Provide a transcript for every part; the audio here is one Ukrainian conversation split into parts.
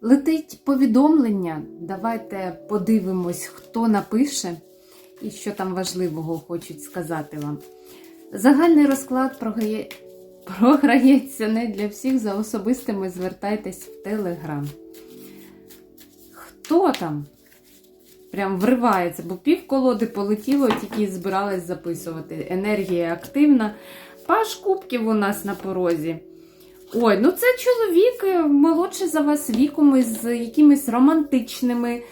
Летить повідомлення. Давайте подивимось, хто напише і що там важливого хочуть сказати вам. Загальний розклад програє... програється не для всіх. За особистими звертайтесь в Телеграм. Хто там? Прям вривається, бо пів колоди полетіло, тільки збиралась записувати. Енергія активна. Паш кубків у нас на порозі. Ой, ну це чоловік е, молодший за вас віком із якимись романтичними е,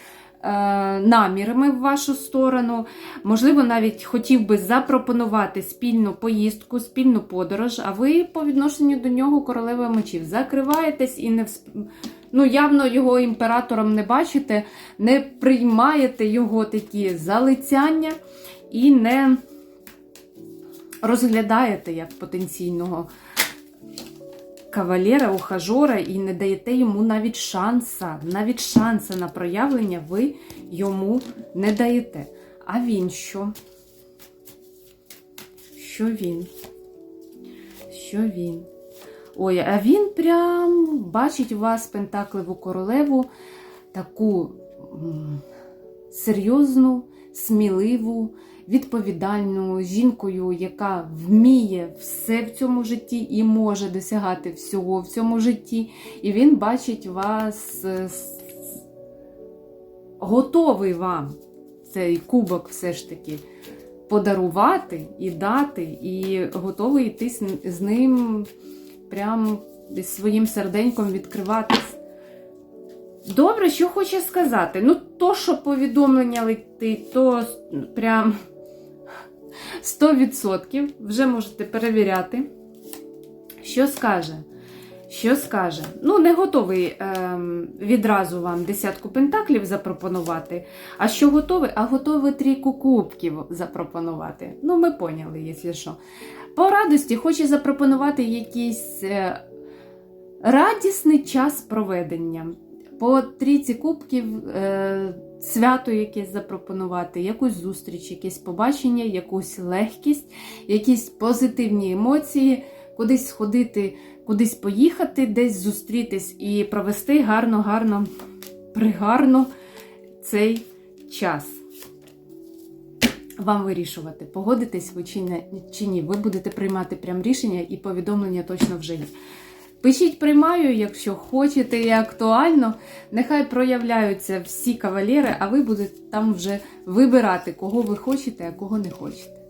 намірами в вашу сторону. Можливо, навіть хотів би запропонувати спільну поїздку, спільну подорож, а ви по відношенню до нього королева мечів закриваєтесь і не всп- ну, явно його імператором не бачите, не приймаєте його такі залицяння і не розглядаєте як потенційного кавалера, ухажора і не даєте йому навіть шанса, навіть шанса на проявлення ви йому не даєте. А він що? Що він? Що він? Ой, а він прям бачить у вас пентакливу королеву, таку серйозну, сміливу, відповідальну жінкою, яка вміє все в цьому житті і може досягати всього в цьому житті. І він бачить вас е, готовий вам цей кубок все ж таки подарувати і дати, і готовий йти з- ним прям своїм серденьком відкриватись. Добре, що хоче сказати. Ну, то, що повідомлення летить, то прям 100%. Вже можете перевіряти. Що скаже? Що скаже? Ну, не готовий ем, відразу вам десятку пентаклів запропонувати. А що готовий? А готовий трійку кубків запропонувати. Ну, ми поняли, якщо що. По радості хоче запропонувати якийсь е, радісний час проведення. По трійці кубків е, свято якесь запропонувати, якусь зустріч, якесь побачення, якусь легкість, якісь позитивні емоції, кудись сходити, кудись поїхати, десь зустрітись і провести гарно, гарно, пригарно цей час. Вам вирішувати, погодитесь ви чи, не, чи ні. Ви будете приймати прям рішення і повідомлення точно вже є. Пишіть приймаю, якщо хочете і актуально. Нехай проявляються всі кавалери, а ви будете там вже вибирати, кого ви хочете, а кого не хочете.